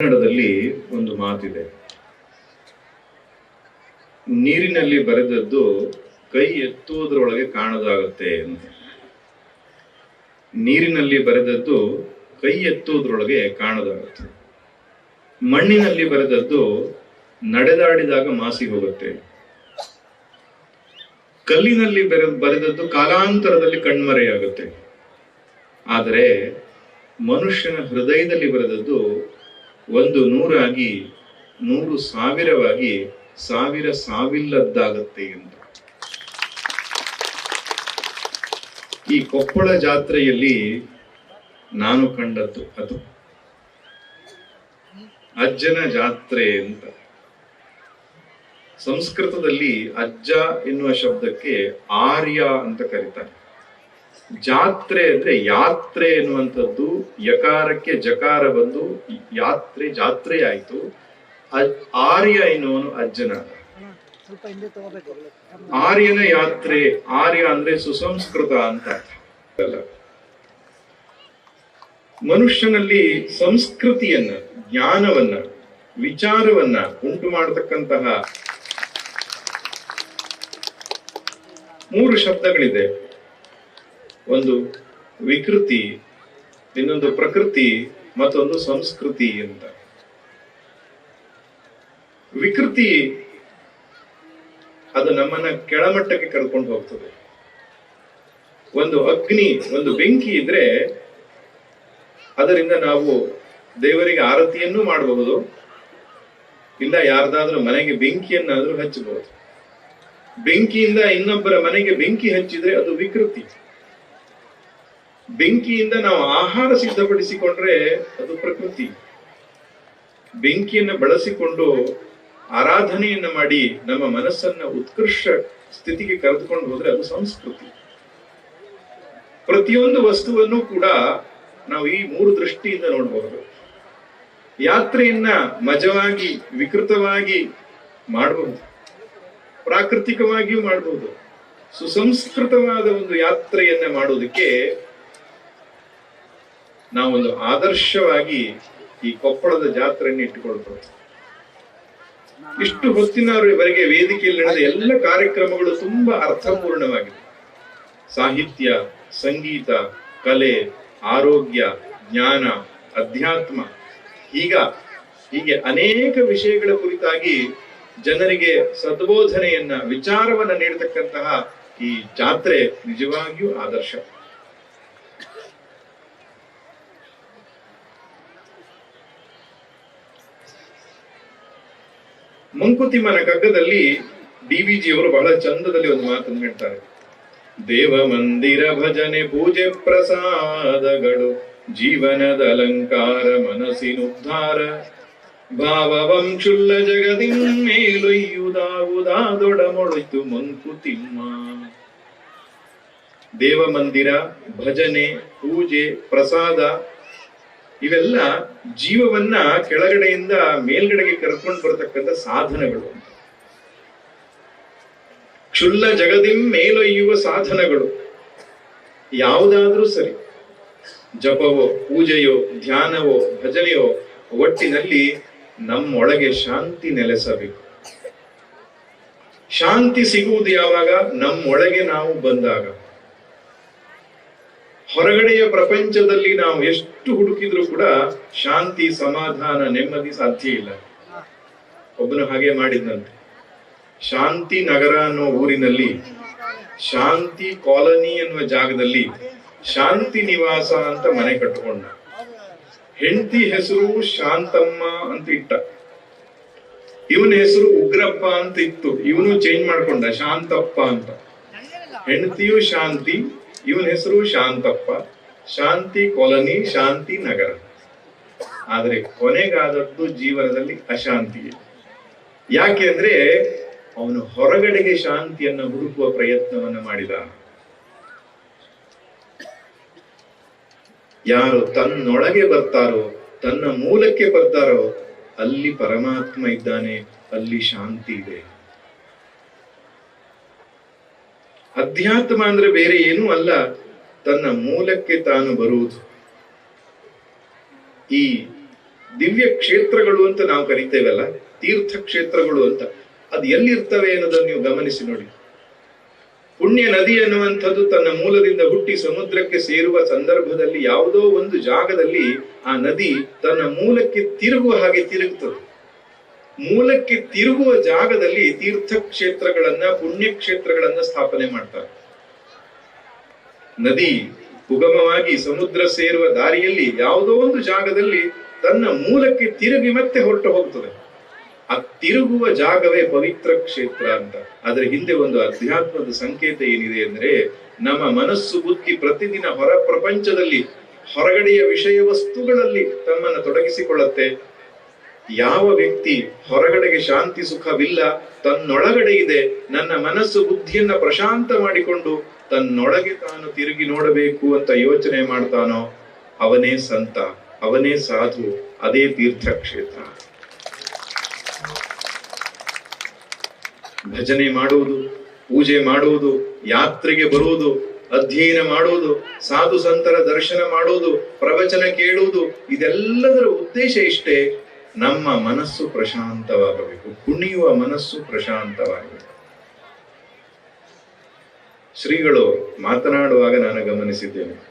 ಕನ್ನಡದಲ್ಲಿ ಒಂದು ಮಾತಿದೆ. ನೀರಿನಲ್ಲಿ ಬರೆದದ್ದು ಕೈ ಎತ್ತುವುದರೊಳಗೆ ಕಾಣದಾಗುತ್ತೆ ಅಂತ. ನೀರಿನಲ್ಲಿ ಬರೆದದ್ದು ಕೈ ಎತ್ತುವುದರೊಳಗೆ ಕಾಣದಾಗುತ್ತೆ. ಮಣ್ಣಿನಲ್ಲಿ ಬರೆದದ್ದು ನಡೆದಾಡಿದಾಗ ಮಾಸಿ ಹೋಗುತ್ತೆ. ಕಲ್ಲಿನಲ್ಲಿ ಬೆರೆ, ಬರೆದದ್ದು ಕಾಲಾಂತರದಲ್ಲಿ ಕಣ್ಮರೆಯಾಗುತ್ತೆ. ಆದರೆ ಮನುಷ್ಯನ ಹೃದಯದಲ್ಲಿ ಬರೆದದ್ದು ಒಂದು ನೂರಾಗಿ ನೂರು ಸಾವಿರವಾಗಿ ಸಾವಿರ ಸಾವಿಲ್ಲದ್ದಾಗತ್ತೆ ಅಂತ ಈ ಕೊಪ್ಪಳ ಜಾತ್ರೆಯಲ್ಲಿ ನಾನು ಕಂಡದ್ದು ಅದು. ಅಜ್ಜನ ಜಾತ್ರೆ ಅಂತ. ಸಂಸ್ಕೃತದಲ್ಲಿ ಅಜ್ಜ ಎನ್ನುವ ಶಬ್ದಕ್ಕೆ ಆರ್ಯ ಅಂತ ಕರೀತಾರೆ. ಜಾತ್ರೆ ಅಂದ್ರೆ ಯಾತ್ರೆ ಎನ್ನುವಂಥದ್ದು ಯಕಾರಕ್ಕೆ ಜಕಾರ ಬಂದು ಯಾತ್ರೆ ಜಾತ್ರೆ ಆಯ್ತು. ಆರ್ಯ ಎನ್ನುವನು ಅಜ್ಜನ. ಆರ್ಯನ ಯಾತ್ರೆ, ಆರ್ಯ ಅಂದ್ರೆ ಸುಸಂಸ್ಕೃತ ಅಂತ. ಮನುಷ್ಯನಲ್ಲಿ ಸಂಸ್ಕೃತಿಯನ್ನ, ಜ್ಞಾನವನ್ನ, ವಿಚಾರವನ್ನ ಉಂಟು ಮಾಡತಕ್ಕಂತಹ ಮೂರು ಶಬ್ದಗಳಿದೆ. ಒಂದು ವಿಕೃತಿ, ಇನ್ನೊಂದು ಪ್ರಕೃತಿ, ಮತ್ತೊಂದು ಸಂಸ್ಕೃತಿ ಅಂತ. ವಿಕೃತಿ, ಅದು ನಮ್ಮನ್ನ ಕೆಳಮಟ್ಟಕ್ಕೆ ಕರ್ಕೊಂಡು ಹೋಗ್ತದೆ. ಒಂದು ಅಗ್ನಿ, ಒಂದು ಬೆಂಕಿ ಇದ್ರೆ ಅದರಿಂದ ನಾವು ದೇವರಿಗೆ ಆರತಿಯನ್ನು ಮಾಡಬಹುದು. ಇಲ್ಲ ಯಾರ್ದಾದ್ರೂ ಮನೆಗೆ ಬೆಂಕಿಯನ್ನಾದ್ರೂ ಹಚ್ಚಬಹುದು. ಬೆಂಕಿಯಿಂದ ಇನ್ನೊಬ್ಬರ ಮನೆಗೆ ಬೆಂಕಿ ಹಚ್ಚಿದ್ರೆ ಅದು ವಿಕೃತಿ. ಬೆಂಕಿಯಿಂದ ನಾವು ಆಹಾರ ಸಿದ್ಧಪಡಿಸಿಕೊಂಡ್ರೆ ಅದು ಪ್ರಕೃತಿ. ಬೆಂಕಿಯನ್ನು ಬಳಸಿಕೊಂಡು ಆರಾಧನೆಯನ್ನ ಮಾಡಿ ನಮ್ಮ ಮನಸ್ಸನ್ನ ಉತ್ಕೃಷ್ಟ ಸ್ಥಿತಿಗೆ ಕರೆದುಕೊಂಡು ಹೋದ್ರೆ ಅದು ಸಂಸ್ಕೃತಿ. ಪ್ರತಿಯೊಂದು ವಸ್ತುವನ್ನು ಕೂಡ ನಾವು ಈ ಮೂರು ದೃಷ್ಟಿಯಿಂದ ನೋಡಬಹುದು ಯಾತ್ರೆಯನ್ನ ಮಜವಾಗಿ, ವಿಕೃತವಾಗಿ ಮಾಡಬಹುದು ಪ್ರಾಕೃತಿಕವಾಗಿಯೂ ಮಾಡಬಹುದು ಸುಸಂಸ್ಕೃತವಾದ ಒಂದು ಯಾತ್ರೆಯನ್ನ ಮಾಡುವುದಕ್ಕೆ ನಾವೊಂದು ಆದರ್ಶವಾಗಿ ಈ ಕೊಪ್ಪಳದ ಜಾತ್ರೆಯನ್ನು ಇಟ್ಟುಕೊಳ್ತೇವೆ ಇಷ್ಟು ಹೊತ್ತಿನವರೆಗೆ ವೇದಿಕೆಯಲ್ಲಿ ನಡೆದ ಎಲ್ಲ ಕಾರ್ಯಕ್ರಮಗಳು ತುಂಬಾ ಅರ್ಥಪೂರ್ಣವಾಗಿದೆ. ಸಾಹಿತ್ಯ, ಸಂಗೀತ, ಕಲೆ, ಆರೋಗ್ಯ, ಜ್ಞಾನ, ಅಧ್ಯಾತ್ಮ, ಈಗ ಹೀಗೆ ಅನೇಕ ವಿಷಯಗಳ ಕುರಿತಾಗಿ ಜನರಿಗೆ ಸದ್ಬೋಧನೆಯನ್ನ, ವಿಚಾರವನ್ನ ನೀಡತಕ್ಕಂತಹ ಈ ಜಾತ್ರೆ ನಿಜವಾಗಿಯೂ ಆದರ್ಶ. ಮಂಕುತಿಮ್ಮನ ಕಗ್ಗದಲ್ಲಿ ಡಿ ವಿ ಜಿ ಅವರು ಬಹಳ ಚಂದದಲ್ಲಿ ಒಂದು ಮಾತನ್ನು ಹೇಳ್ತಾರೆ. ದೇವ ಮಂದಿರ ಭಜನೆ ಪೂಜೆ ಪ್ರಸಾದಗಳು, ಜೀವನದ ಅಲಂಕಾರ ಮನಸ್ಸಿನುದ್ಧಾರ. ಭಾವವಂ ಜಗದಿನ್ ಜಗದಿಂ ಮೇಲೊಯ್ಯುವುದಾವುದಾದೊಡಮೊಳಿತು ಮಂಕುತಿಮ್ಮ. ದೇವ ಮಂದಿರ ಭಜನೆ, ಪೂಜೆ, ಪ್ರಸಾದ ಇವೆಲ್ಲ ಜೀವವನ್ನ ಕೆಳಗಡೆಯಿಂದ ಮೇಲ್ಗಡೆಗೆ ಕರ್ಕೊಂಡು ಬರತಕ್ಕಂಥ ಸಾಧನಗಳು. ಕ್ಷುಲ್ಲ ಜಗದಿಂ ಮೇಲೊಯ್ಯುವ ಸಾಧನಗಳು. ಯಾವುದಾದ್ರೂ ಸರಿ. ಜಪವೋ, ಪೂಜೆಯೋ, ಧ್ಯಾನವೋ, ಭಜನೆಯೋ, ಒಟ್ಟಿನಲ್ಲಿ ನಮ್ಮೊಳಗೆ ಶಾಂತಿ ನೆಲೆಸಬೇಕು. ಶಾಂತಿ ಸಿಗುವುದು ಯಾವಾಗ? ನಮ್ಮೊಳಗೆ ನಾವು ಬಂದಾಗ. ಹೊರಗಡೆಯ ಪ್ರಪಂಚದಲ್ಲಿ ನಾವು ಎಷ್ಟು ಹುಡುಕಿದ್ರು ಕೂಡ ಶಾಂತಿ, ಸಮಾಧಾನ, ನೆಮ್ಮದಿ ಸಾಧ್ಯ ಇಲ್ಲ. ಒಬ್ಬನು ಹಾಗೆ ಮಾಡಿದ್ದಂತೆ ಶಾಂತಿ ನಗರ ಅನ್ನೋ ಊರಿನಲ್ಲಿ, ಶಾಂತಿ ಕಾಲನಿ ಎನ್ನುವ ಜಾಗದಲ್ಲಿ ಶಾಂತಿ ನಿವಾಸ ಅಂತ ಮನೆ ಕಟ್ಟಿಕೊಂಡ ಹೆಂಡತಿ ಹೆಸರು ಶಾಂತಮ್ಮ ಅಂತ ಇಟ್ಟ. ಇವನ ಹೆಸರು ಉಗ್ರಪ್ಪ ಅಂತ ಇತ್ತು. ಇವನು ಚೇಂಜ್ ಮಾಡ್ಕೊಂಡ, ಶಾಂತಪ್ಪ ಅಂತ. ಹೆಂಡತಿಯು ಶಾಂತಿ ಇವನ ಹೆಸರು ಶಾಂತಪ್ಪ. ಶಾಂತಿ ಕಾಲನಿ, ಶಾಂತಿ ನಗರ. ಆದರೆ ಕೊನೆಗಾದದ್ದು ಜೀವನದಲ್ಲಿ ಅಶಾಂತಿ. ಯಾಕೆ ಅಂದ್ರೆ ಅವನು ಹೊರಗಡೆಗೆ ಶಾಂತಿಯನ್ನು ಹುಡುಕುವ ಪ್ರಯತ್ನವನ್ನ ಮಾಡಿದ. ಯಾರು ತನ್ನೊಳಗೆ ಬರ್ತಾರೋ, ತನ್ನ ಮೂಲಕ್ಕೆ ಬರ್ತಾರೋ, ಅಲ್ಲಿ ಪರಮಾತ್ಮ ಇದ್ದಾನೆ, ಅಲ್ಲಿ ಶಾಂತಿ ಇದೆ. ಅಧ್ಯಾತ್ಮ ಅಂದ್ರೆ ಬೇರೆ ಏನೂ ಅಲ್ಲ, ತನ್ನ ಮೂಲಕ್ಕೆ ತಾನು ಬರುವುದು. ಈ ದಿವ್ಯ ಕ್ಷೇತ್ರಗಳು ಅಂತ ನಾವು ಕರಿತೇವಲ್ಲ ತೀರ್ಥ ಕ್ಷೇತ್ರಗಳು ಅಂತ, ಅದು ಎಲ್ಲಿರ್ತವೆ ಅನ್ನೋದನ್ನು ನೀವು ಗಮನಿಸಿ ನೋಡಿ. ಪುಣ್ಯ ನದಿ ಅನ್ನುವಂಥದ್ದು ತನ್ನ ಮೂಲದಿಂದ ಹುಟ್ಟಿ ಸಮುದ್ರಕ್ಕೆ ಸೇರುವ ಸಂದರ್ಭದಲ್ಲಿ ಯಾವುದೋ ಒಂದು ಜಾಗದಲ್ಲಿ ಆ ನದಿ ತನ್ನ ಮೂಲಕ್ಕೆ ತಿರುಗುವ ಹಾಗೆ ತಿರುಗುತ್ತದೆ ಮೂಲಕ್ಕೆ ತಿರುಗುವ ಜಾಗದಲ್ಲಿ ತೀರ್ಥಕ್ಷೇತ್ರಗಳನ್ನ, ಪುಣ್ಯಕ್ಷೇತ್ರಗಳನ್ನ ಪುಣ್ಯ ಕ್ಷೇತ್ರಗಳನ್ನ ಸ್ಥಾಪನೆ ಮಾಡ್ತಾರೆ. ನದಿ ಉಗಮವಾಗಿ ಸಮುದ್ರ ಸೇರುವ ದಾರಿಯಲ್ಲಿ ಯಾವುದೋ ಒಂದು ಜಾಗದಲ್ಲಿ ತನ್ನ ಮೂಲಕ್ಕೆ ತಿರುಗಿ ಮತ್ತೆ ಹೊರಟು ಹೋಗ್ತದೆ. ಆ ತಿರುಗುವ ಜಾಗವೇ ಪವಿತ್ರ ಕ್ಷೇತ್ರ ಅಂತ. ಅದರ ಹಿಂದೆ ಒಂದು ಅಧ್ಯಾತ್ಮದ ಸಂಕೇತ ಏನಿದೆ ಅಂದ್ರೆ, ನಮ್ಮ ಮನಸ್ಸು ಬುದ್ಧಿ ಪ್ರತಿದಿನ ಹೊರ ಪ್ರಪಂಚದಲ್ಲಿ ಹೊರಗಡೆಯ ವಿಷಯ ವಸ್ತುಗಳಲ್ಲಿ ತಮ್ಮನ್ನು ತೊಡಗಿಸಿಕೊಳ್ಳುತ್ತೆ. ಯಾವ ವ್ಯಕ್ತಿ ಹೊರಗಡೆಗೆ ಶಾಂತಿ ಸುಖವಿಲ್ಲ, ತನ್ನೊಳಗಡೆ ಇದೆ, ನನ್ನ ಮನಸ್ಸು ಬುದ್ಧಿಯನ್ನ ಪ್ರಶಾಂತ ಮಾಡಿಕೊಂಡು ತನ್ನೊಳಗೆ ತಾನು ತಿರುಗಿ ನೋಡಬೇಕು ಅಂತ ಯೋಚನೆ ಮಾಡ್ತಾನೋ, ಅವನೇ ಸಂತ, ಅವನೇ ಸಾಧು, ಅದೇ ತೀರ್ಥಕ್ಷೇತ್ರ. ಭಜನೆ ಮಾಡುವುದು, ಪೂಜೆ ಮಾಡುವುದು, ಯಾತ್ರೆಗೆ ಬರುವುದು, ಅಧ್ಯಯನ ಮಾಡುವುದು, ಸಾಧು ಸಂತರ ದರ್ಶನ ಮಾಡುವುದು, ಪ್ರವಚನ ಕೇಳುವುದು, ಇದೆಲ್ಲದರ ಉದ್ದೇಶ ಇಷ್ಟೇ. ನಮ್ಮ ಮನಸ್ಸು ಪ್ರಶಾಂತವಾಗಬೇಕು, ಕುಣಿಯುವ ಮನಸ್ಸು ಪ್ರಶಾಂತವಾಗಬೇಕು. ಶ್ರೀಗಳು ಮಾತನಾಡುವಾಗ ನಾನು ಗಮನಿಸಿದ್ದೇನೆ,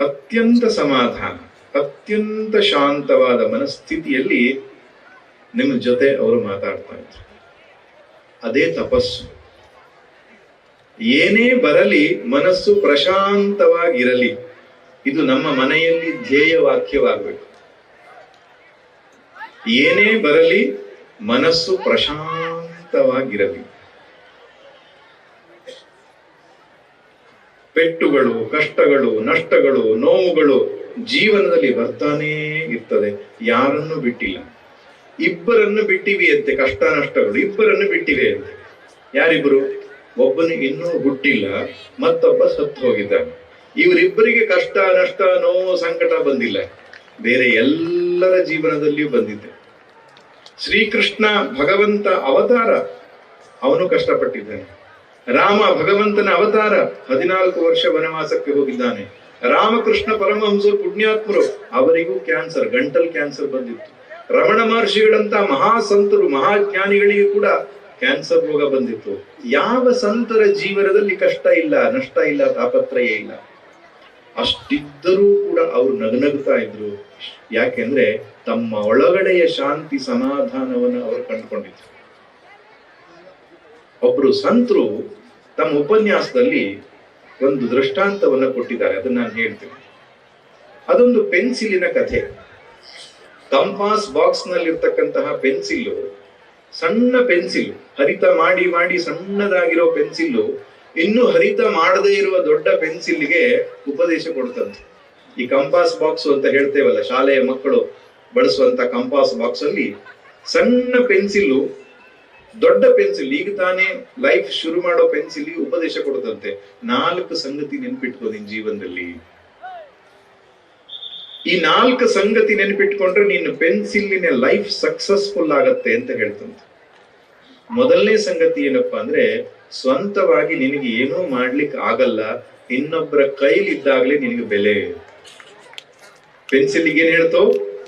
ಅತ್ಯಂತ ಸಮಾಧಾನ, ಅತ್ಯಂತ ಶಾಂತವಾದ ಮನಸ್ಥಿತಿಯಲ್ಲಿ ನಿಮ್ಮ ಜೊತೆ ಅವರು ಮಾತಾಡ್ತಾ ಇದ್ರು. ಅದೇ ತಪಸ್ಸು. ಏನೇ ಬರಲಿ, ಮನಸ್ಸು ಪ್ರಶಾಂತವಾಗಿರಲಿ. ಇದು ನಮ್ಮ ಮನೆಯಲ್ಲಿ ಧ್ಯೇಯ ವಾಕ್ಯವಾಗಬೇಕು. ಏನೇ ಬರಲಿ ಮನಸ್ಸು ಪ್ರಶಾಂತವಾಗಿರಲಿ. ಪೆಟ್ಟುಗಳು, ಕಷ್ಟಗಳು, ನಷ್ಟಗಳು, ನೋವುಗಳು ಜೀವನದಲ್ಲಿ ಬರ್ತಾನೇ ಇರ್ತದೆ. ಯಾರನ್ನು ಬಿಟ್ಟಿಲ್ಲ. ಇಬ್ಬರನ್ನು ಬಿಟ್ಟಿವಿ ಅಂತೆ ಕಷ್ಟ, ನಷ್ಟಗಳು ಇಬ್ಬರನ್ನು ಬಿಟ್ಟಿವೆ ಅಂತೆ ಯಾರಿಬ್ಬರು ಒಬ್ಬನು ಇನ್ನೂ ಹುಟ್ಟಿಲ್ಲ, ಮತ್ತೊಬ್ಬ ಸತ್ತು ಹೋಗಿದ್ದಾನೆ. ಇವರಿಬ್ಬರಿಗೆ ಕಷ್ಟ, ನಷ್ಟ, ನೋವು, ಸಂಕಟ ಬಂದಿಲ್ಲ. ಬೇರೆ ಎಲ್ಲರ ಜೀವನದಲ್ಲಿಯೂ ಬಂದಿದೆ ಶ್ರೀಕೃಷ್ಣ ಭಗವಂತ ಅವತಾರ ಅವನು ಕಷ್ಟಪಟ್ಟಿದ್ದಾನೆ. ರಾಮ ಭಗವಂತನ ಅವತಾರ ಹದಿನಾಲ್ಕು ವರ್ಷ ವನವಾಸಕ್ಕೆ ಹೋಗಿದ್ದಾನೆ. ರಾಮಕೃಷ್ಣ ಪರಮಹಂಸರು ಪುಣ್ಯಾತ್ಮರು, ಅವರಿಗೂ ಕ್ಯಾನ್ಸರ್, ಗಂಟಲ್ ಕ್ಯಾನ್ಸರ್ ಬಂದಿತ್ತು. ರಮಣ ಮಹರ್ಷಿಗಳಂತ ಮಹಾಸಂತರು, ಮಹಾಜ್ಞಾನಿಗಳಿಗೆ ಕೂಡ ಕ್ಯಾನ್ಸರ್ ರೋಗ ಬಂದಿತ್ತು. ಯಾವ ಸಂತರ ಜೀವನದಲ್ಲಿ ಕಷ್ಟ ಇಲ್ಲ, ನಷ್ಟ ಇಲ್ಲ, ತಾಪತ್ರಯ ಇಲ್ಲ. ಅಷ್ಟಿದ್ದರೂ ಕೂಡ ಅವರು ನಗನಗುತ್ತಾ ಇದ್ರು. ಯಾಕೆಂದ್ರೆ ತಮ್ಮ ಒಳಗಡೆಯ ಶಾಂತಿ ಸಮಾಧಾನವನ್ನು ಅವರು ಕಂಡುಕೊಂಡಿದ್ರು ಒಬ್ರು ಸಂತರು ತಮ್ಮ ಉಪನ್ಯಾಸದಲ್ಲಿ ಒಂದು ದೃಷ್ಟಾಂತವನ್ನು ಕೊಟ್ಟಿದ್ದಾರೆ, ಅದನ್ನ ನಾನು ಹೇಳ್ತೇನೆ. ಅದೊಂದು ಪೆನ್ಸಿಲಿನ ಕಥೆ. ಕಂಪಾಸ್ ಬಾಕ್ಸ್ ನಲ್ಲಿರ್ತಕ್ಕಂತಹ ಪೆನ್ಸಿಲ್ಲು ಸಣ್ಣ ಪೆನ್ಸಿಲ್, ಹರಿತ ಮಾಡಿ ಮಾಡಿ ಸಣ್ಣದಾಗಿರೋ ಪೆನ್ಸಿಲ್ಲು ಇನ್ನು ಹರಿತ ಮಾಡದೇ ಇರುವ ದೊಡ್ಡ ಪೆನ್ಸಿಲ್ಗೆ ಉಪದೇಶ ಕೊಡ್ತಂತೆ ಈ ಕಂಪಾಸ್ ಬಾಕ್ಸ್ ಅಂತ ಹೇಳ್ತೇವಲ್ಲ, ಶಾಲೆಯ ಮಕ್ಕಳು ಬಳಸುವಂತ ಕಂಪಾಸ್ ಬಾಕ್ಸ್ ಅಲ್ಲಿ ಸಣ್ಣ ಪೆನ್ಸಿಲ್ ದೊಡ್ಡ ಪೆನ್ಸಿಲ್ ಈಗ ತಾನೇ ಲೈಫ್ ಶುರು ಮಾಡೋ ಪೆನ್ಸಿಲ್ ಉಪದೇಶ ಕೊಡುತ್ತಂತೆ. ನಾಲ್ಕು ಸಂಗತಿ ನೆನ್ಪಿಟ್ಕೋ ನಿನ್ ಜೀವನದಲ್ಲಿ. ಈ ನಾಲ್ಕು ಸಂಗತಿ ನೆನಪಿಟ್ಕೊಂಡ್ರೆ ನಿನ್ನ ಪೆನ್ಸಿಲ್ಲಿನ ಲೈಫ್ ಸಕ್ಸಸ್ಫುಲ್ ಆಗತ್ತೆ ಅಂತ ಹೇಳ್ತಂತೆ. ಮೊದಲನೇ ಸಂಗತಿ ಏನಪ್ಪಾ ಅಂದ್ರೆ, ಸ್ವಂತವಾಗಿ ನಿನಗೆ ಏನೂ ಮಾಡ್ಲಿಕ್ಕೆ ಆಗಲ್ಲ, ಇನ್ನೊಬ್ಬರ ಕೈಲಿದ್ದಾಗಲೇ ನಿನಗೆ ಬೆಲೆ. ಪೆನ್ಸಿಲ್ ಏನ್ ಹೇಳ್ತೋ?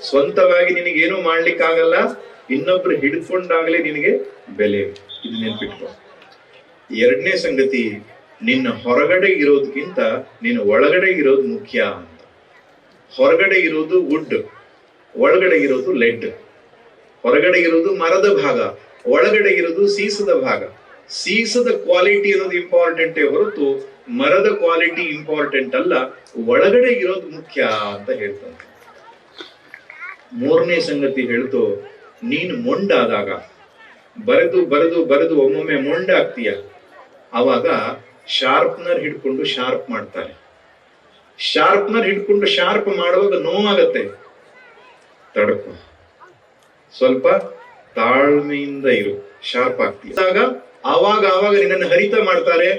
ಸ್ವಂತವಾಗಿ ನಿನಗೆ ಮಾಡ್ಲಿಕ್ಕಾಗಲ್ಲ ಮಾಡ್ಲಿಕ್ಕೆ ಆಗಲ್ಲ ಇನ್ನೊಬ್ರು ಹಿಡ್ಕೊಂಡಾಗಲೇ ನಿನಗೆ ಬೆಲೆ. ಇದು ನೆನ್ಪಿಟ್ಕೋ. ಎರಡನೇ ಸಂಗತಿ, ನಿನ್ನ ಹೊರಗಡೆ ಇರೋದಕ್ಕಿಂತ ನಿನ್ನ ಒಳಗಡೆ ಇರೋದು ಮುಖ್ಯ ಅಂತ. ಹೊರಗಡೆ ಇರೋದು ವುಡ್ ಒಳಗಡೆ ಇರೋದು ಲೆಡ್ ಹೊರಗಡೆ ಇರೋದು ಮರದ ಭಾಗ, ಒಳಗಡೆ ಇರೋದು ಸೀಸದ ಭಾಗ. ಸೀಸದ ಕ್ವಾಲಿಟಿ ಅನ್ನೋದು ಇಂಪಾರ್ಟೆಂಟ್ ಹೊರತು ಮರದ ಕ್ವಾಲಿಟಿ ಇಂಪಾರ್ಟೆಂಟ್ ಅಲ್ಲ, ಒಳಗಡೆ ಇರೋದು ಮುಖ್ಯ ಅಂತ ಹೇಳ್ತಾನೆ ಮೂರನೇ ಸಂಗತಿ ಹೇಳ್ತು ನೀನು ಮೊಂಡಾದಾಗ, ಬರೆದು ಬರೆದು ಬರೆದು ಒಮ್ಮೊಮ್ಮೆ ಮೊಂಡಾಗ್ತೀಯ? ಅವಾಗ ಶಾರ್ಪ್ನರ್ ಹಿಡ್ಕೊಂಡು ಶಾರ್ಪ್ ಮಾಡ್ತಾರೆ. ಶಾರ್ಪ್ನರ್ ಹಿಡ್ಕೊಂಡು ಶಾರ್ಪ್ ಮಾಡುವಾಗ ನೋವಾಗತ್ತೆ. ತಡ್ಕೊ. ಸ್ವಲ್ಪ ತಾಳ್ಮೆಯಿಂದ ಇರು. ಶಾರ್ಪ್ ಆಗ್ತೀಯ. ಆಗ ಆವಾಗ ಆವಾಗ ನಿನ್ನನ್ನು ಹರಿತ ಮಾಡ್ತಾರೆ.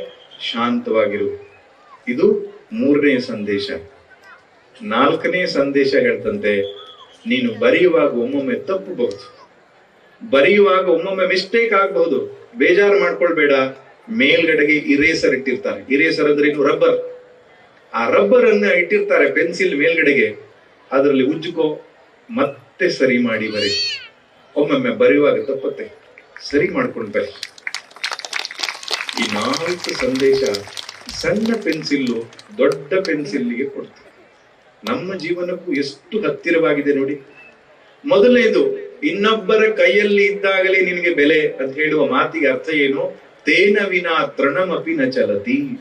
ಶಾಂತವಾಗಿರು. ಇದು ಮೂರನೇ ಸಂದೇಶ. ನಾಲ್ಕನೇ ಸಂದೇಶ ಹೇಳ್ತಂತೆ, ನೀನು ಬರೆಯುವಾಗ ಒಮ್ಮೊಮ್ಮೆ ತಪ್ಪಬಹುದು. ಬರೆಯುವಾಗ ಒಮ್ಮೊಮ್ಮೆ ಮಿಸ್ಟೇಕ್ ಆಗಬಹುದು. ಬೇಜಾರು ಮಾಡ್ಕೊಳ್ಬೇಡ. ಮೇಲ್ಗಡೆಗೆ ಇರೇಸರ್ ಇಟ್ಟಿರ್ತಾರೆ. ಇರೇಸರ್ ಅಂದ್ರೆ ಇನ್ನು ರಬ್ಬರ್ ಆ ರಬ್ಬರ್ ಅನ್ನ ಇಟ್ಟಿರ್ತಾರೆ ಪೆನ್ಸಿಲ್ ಮೇಲ್ಗಡೆಗೆ. ಅದರಲ್ಲಿ ಉಜ್ಜುಕೋ ಮತ್ತೆ ಸರಿ ಮಾಡಿ ಬರಿ. ಒಮ್ಮೊಮ್ಮೆ ಬರೆಯುವಾಗ ತಪ್ಪತ್ತೆ. ಸರಿ ಮಾಡ್ಕೊಂಡು ಈ ನಾಲ್ಕು ಸಂದೇಶ ಸಣ್ಣ ಪೆನ್ಸಿಲ್ಲು ದೊಡ್ಡ ಪೆನ್ಸಿಲ್ಗೆ ಕೊಡ್ತಾರೆ ನಮ್ಮ ಜೀವನಕ್ಕೂ ಎಷ್ಟು ಹತ್ತಿರವಾಗಿದೆ ನೋಡಿ. ಮೊದಲನೇದು, ಇನ್ನೊಬ್ಬರ ಕೈಯಲ್ಲಿ ಇದ್ದಾಗಲೇ ನಿನಗೆ ಬೆಲೆ ಅಂತ ಹೇಳುವ ಮಾತಿಗೆ ಅರ್ಥ ಏನು? ತೇನ ವಿನಾ ತೃಣಮಪಿ ನ ಚಲತಿ.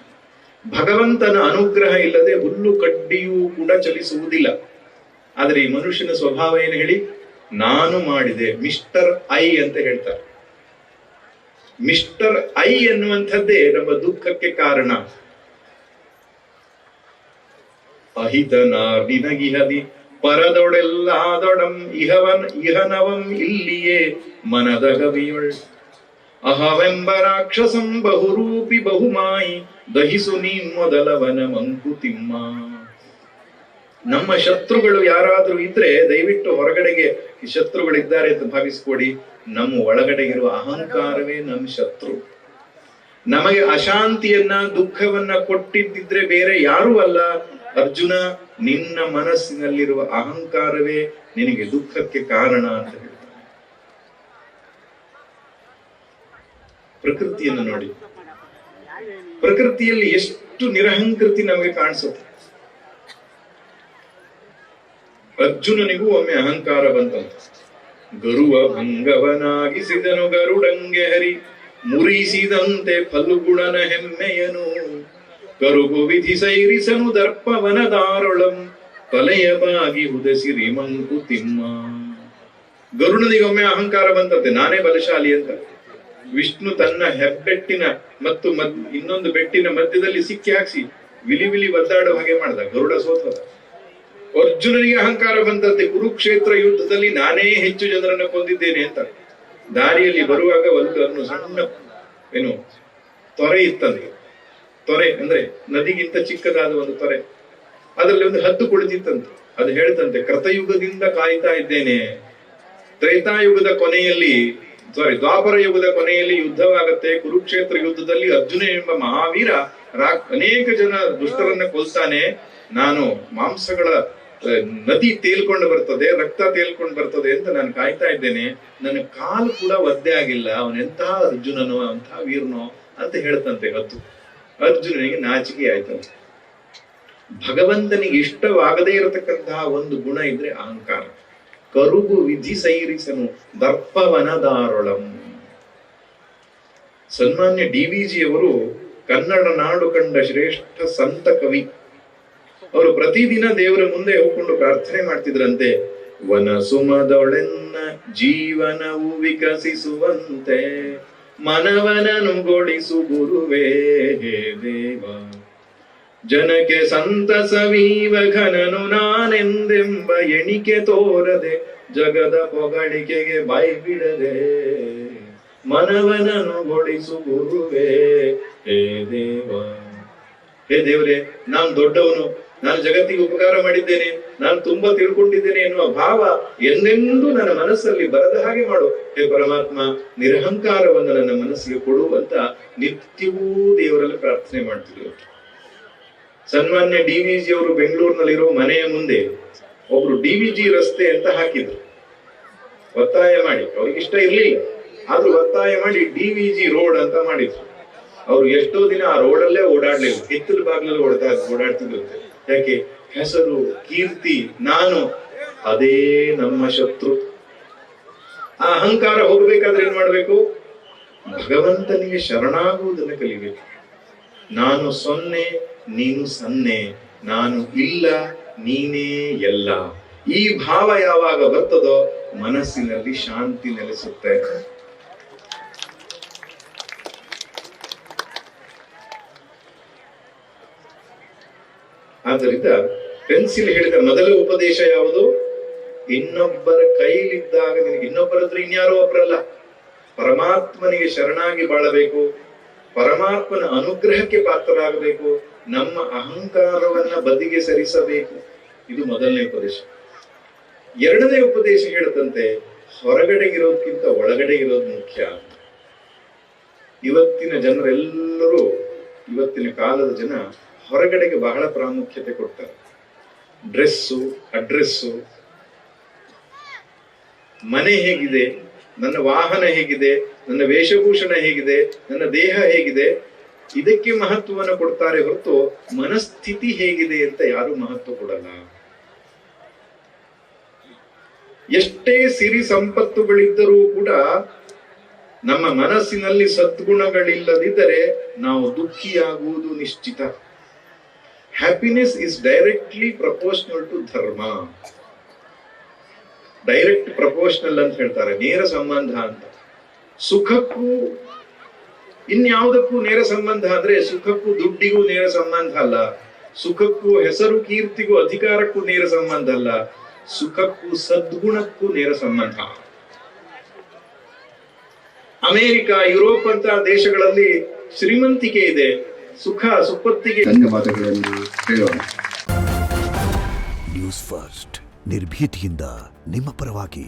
ಭಗವಂತನ ಅನುಗ್ರಹ ಇಲ್ಲದೆ ಹುಲ್ಲು ಕಡ್ಡಿಯೂ ಕೂಡ ಚಲಿಸುವುದಿಲ್ಲ. ಆದರೆ ಈ ಮನುಷ್ಯನ ಸ್ವಭಾವ ಏನು ಹೇಳಿ? ನಾನು ಮಾಡಿದೆ ಮಿಸ್ಟರ್ ಐ ಅಂತ ಹೇಳ್ತಾರೆ. ಮಿಸ್ಟರ್ ಐ ಎನ್ನುವಂಥದ್ದೇ ನಮ್ಮ ದುಃಖಕ್ಕೆ ಕಾರಣ. ಅಹಿತನಾರ್ದಿನಗಿಹದಿ ಪರದೊಡೆಲ್ಲಾದೊಡಂ ಇಹವನ್, ಇಹನವಂ ಇಲ್ಲಿಯೇ ಮನದ ಗವಿಯೊಳ್ ಅಹವೆಂಬ ರಾಕ್ಷಸಂ ಬಹುರೂಪಿ ಬಹುಮಾಯಿ, ದಹಿಸು ನೀ ಮೊದಲವನ ಮಂಕುತಿಮ್ಮ. ನಮ್ಮ ಶತ್ರುಗಳು ಯಾರಾದ್ರೂ ಇದ್ರೆ ದಯವಿಟ್ಟು ಹೊರಗಡೆಗೆ ಈ ಶತ್ರುಗಳಿದ್ದಾರೆ ಅಂತ ಭಾವಿಸ್ಕೊಡಿ. ನಮ್ಮ ಒಳಗಡೆ ಇರುವ ಅಹಂಕಾರವೇ ನಮ್ಮ ಶತ್ರು. ನಮಗೆ ಅಶಾಂತಿಯನ್ನ, ದುಃಖವನ್ನ ಕೊಟ್ಟಿದ್ದಿದ್ರೆ ಬೇರೆ ಯಾರೂ ಅಲ್ಲ. ಅರ್ಜುನ, ನಿನ್ನ ಮನಸ್ಸಿನಲ್ಲಿರುವ ಅಹಂಕಾರವೇ ನಿನಗೆ ದುಃಖಕ್ಕೆ ಕಾರಣ ಅಂತ ಹೇಳ್ತಾನೆ. ಪ್ರಕೃತಿಯನ್ನು ನೋಡಿ. ಪ್ರಕೃತಿಯಲ್ಲಿ ಎಷ್ಟು ನಿರಹಂಕೃತಿ ನಮಗೆ ಕಾಣಿಸುತ್ತೆ. ಅರ್ಜುನನಿಗೂ ಒಮ್ಮೆ ಅಹಂಕಾರ ಬಂತಂತೆ. ಗರುವ ಭಂಗವನಾಗಿಸಿದನು ಗರುಡಂಗೆ ಹರಿ, ಮುರಿಸಿದಂತೆ ಫಲ್ಗುಣನ ಹೆಮ್ಮೆಯನು. ಕರುಗು ವಿಧಿ ಸೈರಿಸನು ದರ್ಪವನದಾರೊಳಂ ತಲೆಯ ಬಾಗಿ ಹುದಸಿರಿ ಮಂಕುತಿಮ್ಮ ಗರುಡನಿಗೊಮ್ಮೆ ಅಹಂಕಾರ ಬಂತಂತೆ, ನಾನೇ ಬಲಶಾಲಿ ಅಂತ. ವಿಷ್ಣು ತನ್ನ ಹೆಬ್ಬೆಟ್ಟಿನ ಮತ್ತು ಇನ್ನೊಂದು ಬೆಟ್ಟಿನ ಮಧ್ಯದಲ್ಲಿ ಸಿಕ್ಕಿ ಹಾಕ್ಸಿ, ವಿಲಿ ವಿಲಿ ಒದ್ದಾಡೋ ಹಾಗೆ ಮಾಡ್ದ ಗರುಡ ಸೋತದ. ಅರ್ಜುನನಿಗೆ ಅಹಂಕಾರ ಬಂದಂತೆ ಕುರುಕ್ಷೇತ್ರ ಯುದ್ಧದಲ್ಲಿ ನಾನೇ ಹೆಚ್ಚು ಜನರನ್ನು ಕೊಂದಿದ್ದೇನೆ ಅಂತ. ದಾರಿಯಲ್ಲಿ ಬರುವಾಗ ಒಂದು ಸಣ್ಣ ಏನು, ತೊರೆ ಇತ್ತಂತೆ ತೊರೆ ಅಂದ್ರೆ ನದಿಗಿಂತ ಚಿಕ್ಕದಾದ ಒಂದು ತೊರೆ. ಅದರಲ್ಲಿ ಒಂದು ಹದ್ದು ಕುಳಿತಿತ್ತಂತೆ. ಅದು ಹೇಳ್ತಂತೆ, ಕೃತಯುಗದಿಂದ ಕಾಯ್ತಾ ಇದ್ದೇನೆ. ತ್ರೇತಾಯುಗದ ಕೊನೆಯಲ್ಲಿ ಸಾರಿ ದ್ವಾಪರ ಯುಗದ ಕೊನೆಯಲ್ಲಿ ಯುದ್ಧವಾಗತ್ತೆ. ಕುರುಕ್ಷೇತ್ರ ಯುದ್ಧದಲ್ಲಿ ಅರ್ಜುನ ಎಂಬ ಮಹಾವೀರ ಅನೇಕ ಜನ ದುಷ್ಟರನ್ನ ಕೊಲ್ತಾನೆ. ನಾನು ಮಾಂಸಗಳ ನದಿ ತೇಲ್ಕೊಂಡು ಬರ್ತದೆ, ರಕ್ತ ತೇಲ್ಕೊಂಡು ಬರ್ತದೆ ಅಂತ ನಾನು ಕಾಯ್ತಾ ಇದ್ದೇನೆ. ನನ್ನ ಕಾಲು ಕೂಡ ಒದ್ದೆ ಆಗಿಲ್ಲ. ಅವನೆಂತಹ ಅರ್ಜುನನೋ ಅಂತ ವೀರನೋ ಅಂತ ಹೇಳ್ತಂತೆ ಹತ್ತು ಅರ್ಜುನನಿಗೆ ನಾಚಿಕೆ ಆಯ್ತಂತೆ. ಭಗವಂತನಿಗೆ ಇಷ್ಟವಾಗದೇ ಇರತಕ್ಕಂತಹ ಒಂದು ಗುಣ ಇದ್ರೆ ಅಹಂಕಾರ. ಕರುಗು ವಿಧಿ ಸೈರಿಸನು ದರ್ಪವನದಾರೊಳಂ ಸನ್ಮಾನ್ಯ ಡಿ ವಿ ಅವರು ಕನ್ನಡ ನಾಡು ಕಂಡ ಶ್ರೇಷ್ಠ ಸಂತ ಕವಿ. ಅವರು ಪ್ರತಿದಿನ ದೇವರ ಮುಂದೆ ಹೋಗ್ಕೊಂಡು ಪ್ರಾರ್ಥನೆ ಮಾಡ್ತಿದ್ರಂತೆ ವನ ಸುಮದೊಳೆನ್ನ ಜೀವನವು ವಿಕಸಿಸುವಂತೆ ಮನವನನುಗೊಳಿಸು ಗುರುವೇ ಹೇ ದೇವ. ಜನಕ್ಕೆ ಸಂತಸವೀವ ಘನನು ನಾನೆಂದೆಂಬ ಎಣಿಕೆ ತೋರದೆ, ಜಗದ ಪೊಗಳಿಕೆಗೆ ಬಾಯಿ ಬಿಡದೆ ಮನವನನುಗೊಳಿಸು ಗುರುವೇ ಹೇ ದೇವ. ಹೇ ದೇವ್ರೆ, ನಾನು ದೊಡ್ಡವನು ನಾನು ಜಗತ್ತಿಗೆ ಉಪಕಾರ ಮಾಡಿದ್ದೇನೆ, ನಾನು ತುಂಬಾ ತಿಳ್ಕೊಂಡಿದ್ದೇನೆ ಎನ್ನುವ ಭಾವ ಎಂದೆಂದೂ ನನ್ನ ಮನಸ್ಸಲ್ಲಿ ಬರದ ಹಾಗೆ ಮಾಡು. ಹೇ ಪರಮಾತ್ಮ, ನಿರಹಂಕಾರವನ್ನು ನನ್ನ ಮನಸ್ಸಿಗೆ ಕೊಡುವಂತ ನಿತ್ಯವೂ ದೇವರಲ್ಲಿ ಪ್ರಾರ್ಥನೆ ಮಾಡ್ತಿದ್ರು. ಸನ್ಮಾನ್ಯ ಡಿ ವಿ ಜಿ ಅವರು ಬೆಂಗಳೂರಿನಲ್ಲಿರೋ ಮನೆಯ ಮುಂದೆ ಒಬ್ರು ಡಿ ವಿ ಜಿ ರಸ್ತೆ ಅಂತ ಹಾಕಿದ್ರು. ಒತ್ತಾಯ ಮಾಡಿ. ಅವ್ರಿಗೆ ಇಷ್ಟ ಇರ್ಲಿಲ್ಲ. ಆದ್ರೂ ಒತ್ತಾಯ ಮಾಡಿ ಡಿ ವಿ ಜಿ ರೋಡ್ ಅಂತ ಮಾಡಿದ್ರು. ಅವ್ರು ಎಷ್ಟೋ ದಿನ ಆ ರೋಡಲ್ಲೇ ಓಡಾಡ್ಲಿಲ್ಲ. ಹಿತ್ತಲ ಬಾಗ್ಲಲ್ಲಿ ಓಡಾಡ್ತಿದ್ರು ಯಾಕೆ? ಹೆಸರು, ಕೀರ್ತಿ, ನಾನು, ಅದೇ ನಮ್ಮ ಶತ್ರು. ಆ ಅಹಂಕಾರ ಹೋಗ್ಬೇಕಾದ್ರೆ ಏನ್ ಮಾಡ್ಬೇಕು? ಭಗವಂತನಿಗೆ ಶರಣಾಗುವುದನ್ನು ಕಲಿಬೇಕು. ನಾನು ಸೊನ್ನೆ, ನೀನು ಸನ್ನೆ. ನಾನು ಇಲ್ಲ, ನೀನೇ ಎಲ್ಲ. ಈ ಭಾವ ಯಾವಾಗ ಬರ್ತದೋ ಮನಸ್ಸಿನಲ್ಲಿ ಶಾಂತಿ ನೆಲೆಸುತ್ತೆ. ಆದ್ದರಿಂದ ಪೆನ್ಸಿಲ್ ಹೇಳಿದ ಮೊದಲ ಉಪದೇಶ ಯಾವುದು? ಇನ್ನೊಬ್ಬರ ಕೈಲಿದ್ದಾಗ ನಿನಗೆ ಇನ್ನೊಬ್ಬರ ಹತ್ರ ಇನ್ಯಾರೋ ಒಬ್ಬರಲ್ಲ ಪರಮಾತ್ಮನಿಗೆ ಶರಣಾಗಿ ಬಾಳಬೇಕು. ಪರಮಾತ್ಮನ ಅನುಗ್ರಹಕ್ಕೆ ಪಾತ್ರರಾಗಬೇಕು. ನಮ್ಮ ಅಹಂಕಾರವನ್ನ ಬದಿಗೆ ಸರಿಸಬೇಕು. ಇದು ಮೊದಲನೇ ಉಪದೇಶ. ಎರಡನೇ ಉಪದೇಶ ಹೇಳುತ್ತಂತೆ, ಹೊರಗಡೆ ಇರೋದಕ್ಕಿಂತ ಒಳಗಡೆ ಇರೋದು ಮುಖ್ಯ. ಇವತ್ತಿನ ಜನರೆಲ್ಲರೂ, ಇವತ್ತಿನ ಕಾಲದ ಜನ ಹೊರಗಡೆಗೆ ಬಹಳ ಪ್ರಾಮುಖ್ಯತೆ ಕೊಡ್ತಾರೆ. Dress, address. ಮನೆ ಹೇಗಿದೆ, ನನ್ನ ವಾಹನ ಹೇಗಿದೆ, ನನ್ನ ವೇಷಭೂಷಣ ಹೇಗಿದೆ, ನನ್ನ ದೇಹ ಹೇಗಿದೆ, ಇದಕ್ಕೆ ಮಹತ್ವವನ್ನು ಕೊಡ್ತಾರೆ ಹೊರತು ಮನಸ್ಥಿತಿ ಹೇಗಿದೆ ಅಂತ ಯಾರು ಮಹತ್ವ ಕೊಡಲ್ಲ. ಎಷ್ಟೇ ಸಿರಿ ಸಂಪತ್ತುಗಳಿದ್ದರೂ ಕೂಡ ನಮ್ಮ ಮನಸ್ಸಿನಲ್ಲಿ ಸದ್ಗುಣಗಳಿಲ್ಲದಿದ್ದರೆ ನಾವು ದುಃಖಿಯಾಗುವುದು ನಿಶ್ಚಿತ. Happiness is directly proportional to dharma direct proportional ಅಂತ ಹೇಳ್ತಾರೆ, ನೇರ ಸಂಬಂಧ ಅಂತ. ಸುಖಕ್ಕೂ, ಇನ್ಯಾವುದಕ್ಕೂ ನೇರ ಸಂಬಂಧ ಅಂದ್ರೆ ಸುಖಕ್ಕೂ ದುಡ್ಡಿಗೂ ನೇರ ಸಂಬಂಧ ಅಲ್ಲ. ಸುಖಕ್ಕೂ ಹೆಸರು, ಕೀರ್ತಿಗೂ ಅಧಿಕಾರಕ್ಕೂ ನೇರ ಸಂಬಂಧ ಅಲ್ಲ. ಸುಖಕ್ಕೂ ಸದ್ಗುಣಕ್ಕೂ ನೇರ ಸಂಬಂಧ. ಅಮೆರಿಕ, ಯುರೋಪ್ ಅಂತ ದೇಶಗಳಲ್ಲಿ ಶ್ರೀಮಂತಿಕೆ ಇದೆ. ಸುಖ ಸುಪ್ಪತ್ತಿಗೆ ಧನ್ಯವಾದಗಳನ್ನು ಹೇಳೋಣ. ನ್ಯೂಸ್ ಫಸ್ಟ್ ನಿರ್ಭೀತಿಯಿಂದ ನಿಮ್ಮ ಪರವಾಗಿ.